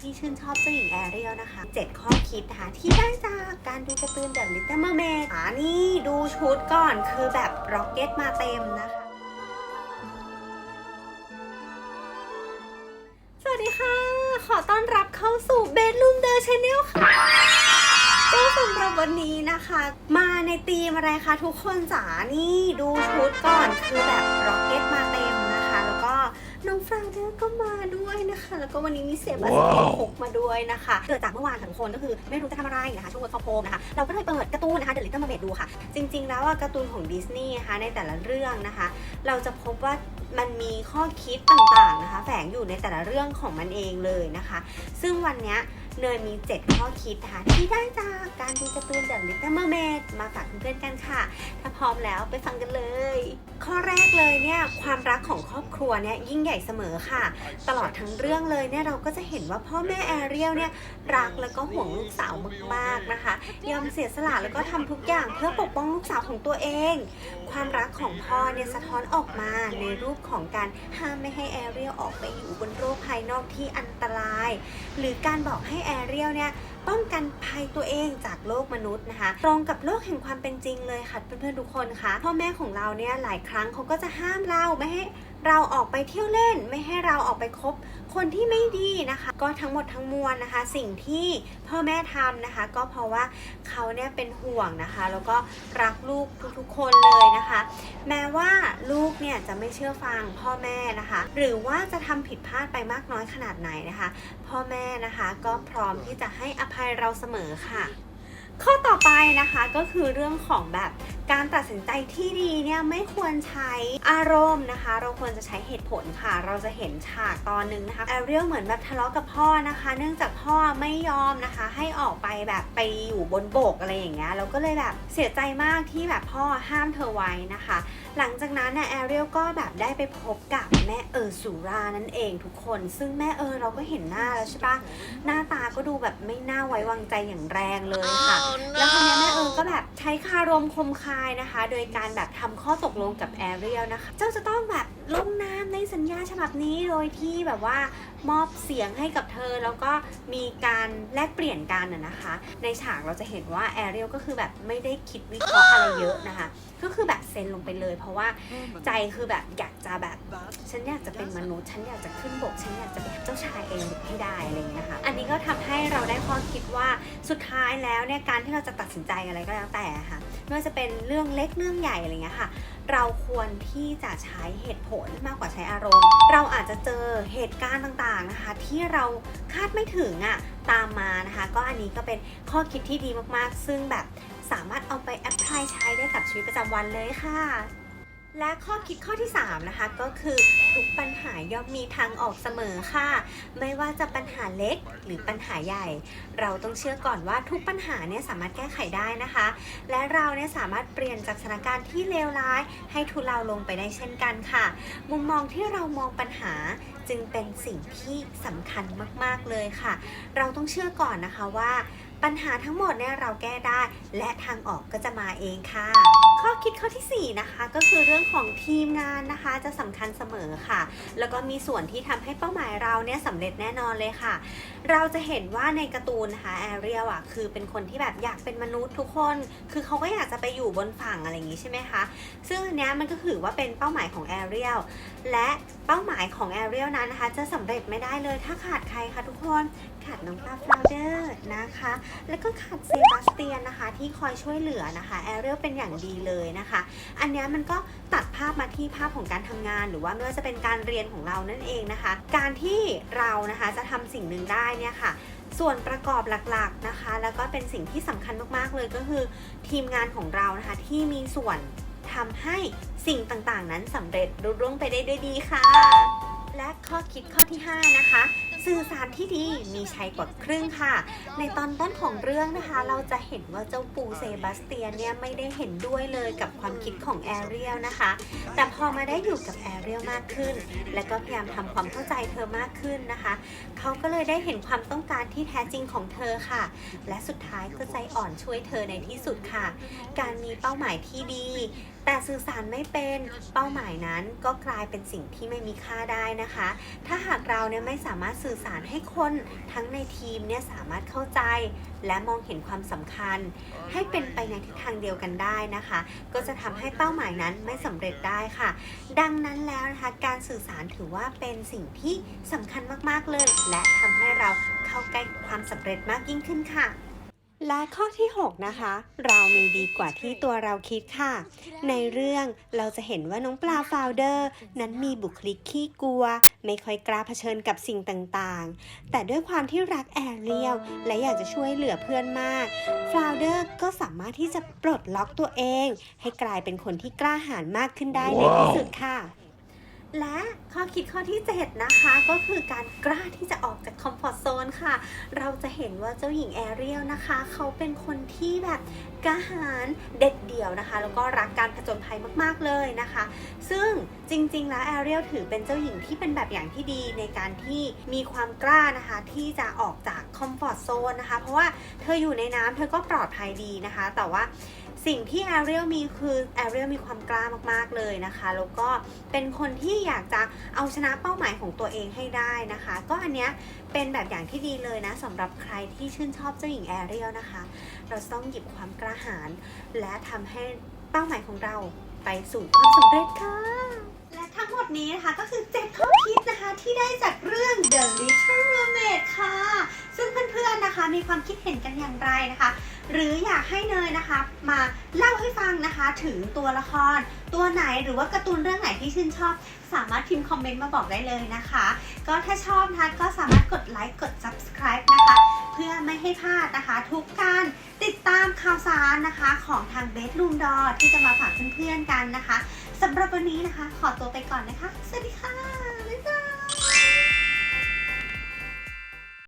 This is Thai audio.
ที่ชื่นชอบเจ้าหญิงแอเรียลนะคะ 7 ข้อคิดนะคะที่ได้จากการดูการ์ตูนแบบ Little Mermaid อ่านี่ดูชุดก่อนคือแบบร็อกเก็ตมาเต็มนะคะ สวัสดีค่ะ ขอต้อนรับเข้าสู่ Bedroom The Channel ค่ะก็สำหรับวันนี้นะคะ มาในธีมอะไรคะทุกคนจ๋านี่ดูชุดก่อนคือแบบร็อกเก็ตมาเต็ม เดอร์ก็มาด้วยนะคะ แล้วก็วันนี้มีเซบาสเตียนพกมาด้วยนะคะ เกิดจากเมื่อวานค่ะทุกคนก็คือไม่รู้จะทำอะไรนะคะช่วงเวิร์กฟอร์โฮมนะคะเราก็เลยเปิดการ์ตูนนะคะ The Little Mermaid ดูค่ะ จริง ๆ แล้วว่าการ์ตูนของดิสนีย์นะคะในแต่ละเรื่องนะคะ เราจะพบว่ามันมีข้อคิดต่างๆนะคะ แฝงอยู่ในแต่ละเรื่องของมันเองเลยนะคะ ซึ่งวันเนี้ย เนยมี 7 ข้อคิดนะคะที่ได้จากการดูการ์ตูน The Little Mermaid มาฝากเพื่อนๆกันค่ะ ถ้าพร้อมแล้วไปฟังกันเลย ข้อแรกเลยเนี่ยความรักของครอบครัวเนี่ยยิ่งใหญ่เสมอค่ะ ตลอดทั้งเรื่องเลยเนี่ยเราก็จะเห็นว่าพ่อแม่แอเรียลเนี่ยรักแล้วก็ห่วงลูกสาวมากๆนะคะ ยอมเสียสละแล้วก็ทำทุกอย่างเพื่อปกป้องลูกสาวของตัวเอง ความรักของพ่อเนี่ยสะท้อนออกมาในรูปของการห้ามไม่ให้แอเรียลออกไปอยู่บนโลกภายนอกที่อันตราย หรือการบอกให้แอเรียลเนี่ยป้องกันภัยตัวเองจากโลกมนุษย์นะคะ ตรงกับโลกแห่งความเป็นจริงเลยค่ะเพื่อนๆทุกคนคะพ่อแม่ของเราเนี่ยหลายครั้งเขาก็จะห้ามเราไม่ให้เราออกไปเที่ยวเล่นไม่ให้เราออกไปคบคนที่ไม่ดีนะคะ ก็ทั้งหมดทั้งมวลนะคะ สิ่งที่พ่อแม่ทำนะคะ ก็เพราะว่าเขาเนี่ยเป็นห่วงนะคะ แล้วก็รักลูกทุกๆคนเลยนะคะ แม้ว่าลูกเนี่ยจะไม่เชื่อฟังพ่อแม่นะคะ หรือว่าจะทำผิดพลาดไปมากน้อยขนาดไหนนะคะ พ่อแม่นะคะก็พร้อมที่จะให้อภัยเราเสมอค่ะ ข้อต่อไปนะคะก็คือเรื่องของแบบการตัดสินใจที่ดีเนี่ยไม่ควรใช้อารมณ์นะคะ เราควรจะใช้เหตุผลค่ะ เราจะเห็นฉากตอนหนึ่งนะคะแอเรียลเหมือนแบบทะเลาะกับพ่อนะคะ เนื่องจากพ่อไม่ยอมนะคะ ให้ออกไปแบบไปอยู่บนโบกอะไรอย่างเงี้ยเราก็เลยแบบเสียใจมากที่แบบพ่อห้ามเธอไว้นะคะ หลังจากนั้นเนี่ยแอเรียลก็แบบได้ไปพบกับแม่เออร์ซูรานั่นเองทุกคน ซึ่งแม่เออเราก็เห็นหน้าแล้วใช่ปะหน้าตาก็ดูแบบไม่น่าไว้วางใจอย่างแรงเลยค่ะแล้วทีเนี้ยแม่เออก็แบบใช้คารมคมคายนะคะ โดยการแบบทำข้อตกลงกับแอเรียลนะคะ เจ้าจะต้องแบบลงนามในสัญญาฉบับนี้โดยที่แบบว่ามอบเสียงให้กับเธอแล้วก็มีการแลกเปลี่ยนกันน่ะนะคะ ในฉากเราจะเห็นว่าแอเรียลก็คือแบบไม่ได้คิดวิเคราะห์อะไรเยอะนะคะ ก็คือแบบเซ็นลงไปเลย เพราะว่าใจคือแบบอยากจะแบบฉันอยากจะเป็นมนุษย์ ฉันอยากจะขึ้นบก ฉันอยากจะเป็นเจ้าชายเองให้ได้อะไรอย่างเงี้ยนะคะอันนี้ก็ทำให้เราได้ข้อคิดว่าสุดท้ายแล้วเนี่ยการที่เราจะตัดสินใจอะไรก็แล้วแต่ค่ะไม่ว่าจะเป็นเรื่องเล็กเรื่องใหญ่อะไรเงี้ยค่ะ เราควรที่จะใช้เหตุผลมากกว่าใช้อารมณ์ เราอาจจะเจอเหตุการณ์ต่างๆนะคะ ที่เราคาดไม่ถึงอะตามมานะคะ ก็อันนี้ก็เป็นข้อคิดที่ดีมากๆ ซึ่งแบบสามารถเอาไปแอพพลายใช้ได้กับชีวิตประจำวันเลยค่ะ และข้อคิดข้อที่ 3 นะคะ ก็คือทุกปัญหาย่อมมีทางออกเสมอค่ะ ไม่ว่าจะปัญหาเล็กหรือปัญหาใหญ่ เราต้องเชื่อก่อนว่าทุกปัญหาเนี่ยสามารถแก้ไขได้นะคะ และเราเนี่ยสามารถเปลี่ยนจากสถานการณ์ที่เลวร้าย ให้ทุเลาลงไปได้เช่นกันค่ะ มุมมองที่เรามองปัญหาจึงเป็นสิ่งที่สำคัญมาก ๆเลยค่ะ เราต้องเชื่อก่อนนะคะว่า ปัญหาทั้งหมดเนี่ยเราแก้ได้ และทางออกก็จะมาเองค่ะ ข้อคิดข้อทีสี่4 นะคะ ก็คือเรื่องของทีมงานนะคะจะสำคัญเสมอค่ะ แล้วก็มีส่วนที่ทำให้เป้าหมายเราเนี่ยสำเร็จแน่นอนเลยค่ะ เราจะเห็นว่าในการ์ตูนนะคะแอเรียลอะคือเป็นคนที่แบบอยากเป็นมนุษย์ทุกคน คือเขาก็อยากจะไปอยู่บนฝั่งอะไรอย่างงี้ใช่ไหมคะ ซึ่งอันเนี้ยมันก็ถือว่าเป็นเป้าหมายของแอเรียลและเป้าหมายของแอเรียลนั้นนะคะ จะสำเร็จไม่ได้เลยถ้าขาดใครคะทุกคนขาดน้องปลาฟลาวเดอร์นะคะ แล้วก็ขาดเซบาสเตียนนะคะ ที่คอยช่วยเหลือนะคะแอเรียลเป็นอย่างดีเลยนะคะ อันนี้มันก็ตัดภาพมาที่ภาพของการทำงาน หรือว่าไม่ว่าจะเป็นการเรียนของเรานั่นเองนะคะ การที่เรานะคะจะทำสิ่งหนึ่งได้เนี่ยค่ะ ส่วนประกอบหลักๆนะคะ แล้วก็เป็นสิ่งที่สำคัญมากๆเลยก็คือ ทีมงานของเรานะคะที่มีส่วนทำให้สิ่งต่างๆ นั้นสำเร็จรุ่ร่วงไปได้ด้วยดีค่ะ และข้อคิดข้อที่ 5 นะคะ สื่อสารที่ดีมีชัยกว่าครึ่งค่ะ ในตอนต้นของเรื่องนะคะ เราจะเห็นว่าเจ้าปูเซบาสเตียนเนี่ยไม่ได้เห็นด้วยเลยกับความคิดของแอเรียลนะคะ แต่พอมาได้อยู่กับแอเรียลมากขึ้น และก็พยายามทำความเข้าใจเธอมากขึ้นนะคะ เขาก็เลยได้เห็นความต้องการที่แท้จริงของเธอค่ะ และสุดท้ายก็ใจอ่อนช่วยเธอในที่สุดค่ะ การมีเป้าหมายที่ดี แต่สื่อสารไม่เป็นเป้าหมายนั้นก็กลายเป็นสิ่งที่ไม่มีค่าได้นะคะ ถ้าหากเราเนี่ยไม่สามารถสื่อสารให้คนทั้งในทีมเนี่ยสามารถเข้าใจ และมองเห็นความสำคัญ ให้เป็นไปในทิศทางเดียวกันได้นะคะ ก็จะทำให้เป้าหมายนั้นไม่สำเร็จได้ค่ะ ดังนั้นแล้วนะคะการสื่อสารถือว่าเป็นสิ่งที่สำคัญมากๆเลย และทำให้เราเข้าใกล้ความสำเร็จมากยิ่งขึ้นค่ะ และข้อที่ 6 นะคะ เรามีดีกว่าที่ตัวเราคิดค่ะ ในเรื่องเราจะเห็นว่าน้องปลาฟาวเดอร์ นั้นมีบุคลิกขี้กลัว ไม่ค่อยกล้าเผชิญกับสิ่งต่างๆ แต่ด้วยความที่รักแอเรียลและอยากจะช่วยเหลือเพื่อนมากฟาวเดอร์ก็สามารถที่จะปลดล็อกตัวเอง ให้กลายเป็นคนที่กล้าหาญมากขึ้นได้ในที่สุดค่ะ และข้อคิดข้อที่ 7 นะคะก็คือการกล้าที่จะออกจากคอมฟอร์ทโซนค่ะ เราจะเห็นว่าเจ้าหญิงแอเรียลนะคะ เขาเป็นคนที่แบบกล้าหาญเด็ดเดี่ยวนะคะ แล้วก็รักการผจญภัยมากๆเลยนะคะ ซึ่งจริงๆ แล้วแอเรียลถือเป็นเจ้าหญิงที่เป็นแบบอย่างที่ดีในการที่มีความกล้านะคะ ที่จะออกจากคอมฟอร์ทโซนนะคะ เพราะว่าเธออยู่ในน้ำเธอก็ปลอดภัยดีนะคะ แต่ว่า สิ่งที่แอเรียลมีคือแอเรียลมีความกล้ามากๆเลยนะคะ แล้วก็เป็นคนที่อยากจะเอาชนะเป้าหมายของตัวเองให้ได้นะคะ ก็อันเนี้ยเป็นแบบอย่างที่ดีเลยนะสำหรับใครที่ชื่นชอบเจ้าหญิงแอเรียลนะคะ เราต้องหยิบความกล้าหาญและทำให้เป้าหมายของเราไปสู่ความสำเร็จค่ะ และทั้งหมดนี้นะคะก็คือ 7 ข้อคิดนะคะที่ได้จากเรื่อง The Little Mermaid ค่ะ ซึ่งเพื่อนๆนะคะมีความคิดเห็นกันอย่างไรนะคะ หรืออยากให้เนยนะคะ มาเล่าให้ฟังนะคะถึงตัวละคร ตัวไหนหรือว่าการ์ตูนเรื่องไหนที่ชื่นชอบ สามารถพิมพ์คอมเมนต์มาบอกได้เลยนะคะ ก็ถ้าชอบนะคะก็สามารถกดไลค์กด subscribe นะคะ เพื่อไม่ให้พลาดนะคะ ทุกการติดตามข่าวสารนะคะของทาง Bedroom Door ที่จะมาฝากเพื่อนๆกันนะคะสำหรับวันนี้นะคะ ขอตัวไปก่อนนะคะ สวัสดีค่ะ